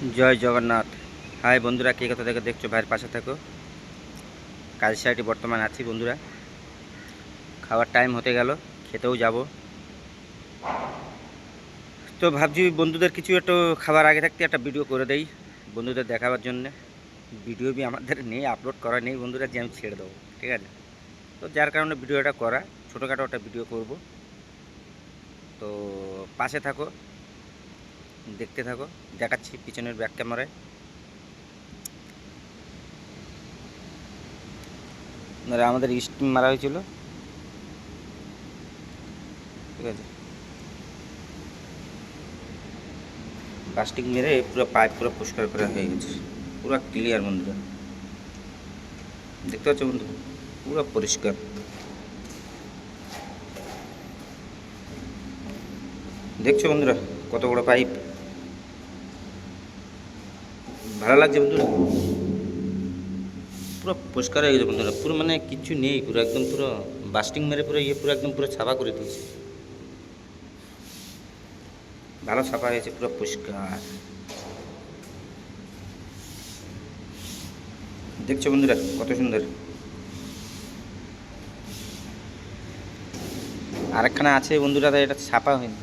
জয় Jagannath. High বন্ধুরা, কে কথা থেকে দেখছ? ভাইয়ের পাশে থাকো। কাজ সাইডে বর্তমান আছি বন্ধুরা। খাওয়ার টাইম হতে গেল, খেতেও যাব। তো ভাবছি বন্ধুদের কিছু একটু খাবার আগে থাকতে একটা ভিডিও করে দেই বন্ধুদের দেখাবার জন্য। ভিডিও বি আমাদের নেই আপলোড করা নেই বন্ধুরা, যে আমি ছেড়ে দেবো, ঠিক আছে? তো যার কারণে ভিডিওটা করা, ছোটোখাটো একটা ভিডিও করব। তো পাশে থাকো। দেখতে থাকো, দেখাচ্ছি পিছনের ব্যাক ক্যামেরায় আমাদের স্টিম মারা হয়েছিল। ঠিক আছে। প্লাস্টিক মেরে পুরো পাইপ পুরো পরিষ্কার করা হয়ে গেছে। পুরো ক্লিয়ার বন্ধুরা। দেখতে পাচ্ছ বন্ধু পুরো পরিষ্কার। দেখছ বন্ধুরা? কত বড় পাইপ ভালো লাগছে বন্ধুরা। পুরো পরিষ্কার হয়ে গেছে বন্ধুরা। পুরো মানে কিছু নেই, পুরো একদম পুরো বাস্টিং মেরে পুরো ইয়ে পুরো একদম পুরো ছাপা করে দিয়েছে। ভালো ছাপা হয়েছে, পুরো পরিষ্কার। দেখছ বন্ধুরা, কত সুন্দর। আরেকখানা আছে বন্ধুরা এটা ছাপা হয়নি।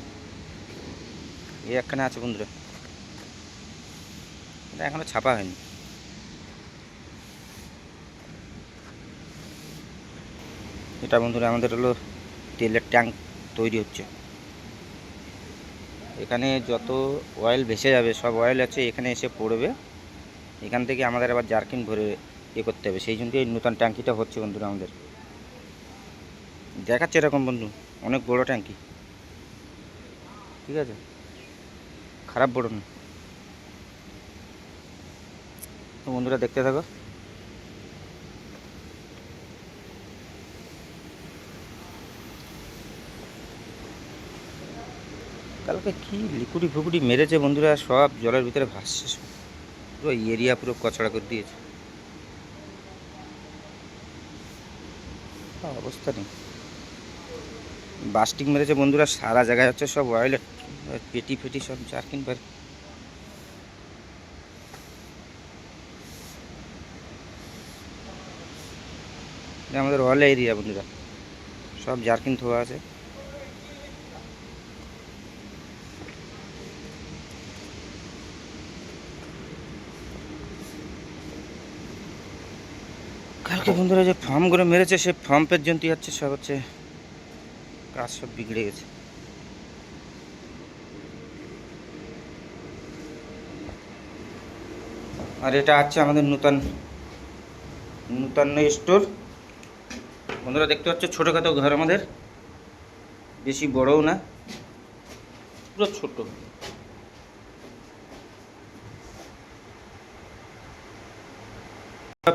এই একখানা আছে বন্ধুরা। এটা এখনও ছাপা হয়নি। এটা বন্ধুরা আমাদের হলো তেলের ট্যাঙ্ক তৈরি হচ্ছে। এখানে যত অয়েল ভেসে যাবে, সব অয়েল আছে, এখানে এসে পড়বে। এখান থেকে আমাদের আবার জার্কিন ভরে ইয়ে করতে হবে। সেই জন্য এই নতুন ট্যাঙ্কিটা হচ্ছে বন্ধুরা আমাদের। দেখাচ্ছে এরকম বন্ধু, অনেক বড় ট্যাঙ্কি। ঠিক আছে? খারাপ বড় না তো বন্ধুরা দেখতে থাকো। কালকে কি লিকুড়ি ফুকুড়ি মেরেছে বন্ধুরা, সব জলের ভিতরে ভাসছে পুরো এরিয়া পুরো কচড়া করে দিয়েছে। অবস্থা নেই। বাস্টিং মেরেছে বন্ধুরা, সারা জায়গায় হচ্ছে সব অয়েলের পেটি ফেটি সব জার্কিন বার আমাদের অয়েল এরিয়া বন্ধুরা। সব জার্কিন থোয়া আছে। কালকে বন্ধুরা যে ফর্ম করে মেরেছে, সে ফর্ম পর্যন্ত হচ্ছে, সব হচ্ছে কাজ সব বিগড়ে গেছে। আর এটা আছে আমাদের নূতন নূতন স্টোর বন্ধুরা দেখতে পাচ্ছ, ছোটোখাটো ঘর আমাদের। বেশি বড়ও না, পুরো ছোট।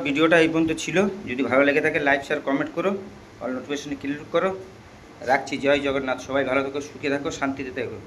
ভিডিওটা এই পর্যন্ত ছিল। যদি ভালো লেগে থাকে লাইক শেয়ার কমেন্ট করো। অল নোটিফিকেশনে ক্লিক করো। রাখছি। জয় জগন্নাথ। সবাই ভালো থাকো, সুখে থাকো, শান্তিতে থাকো।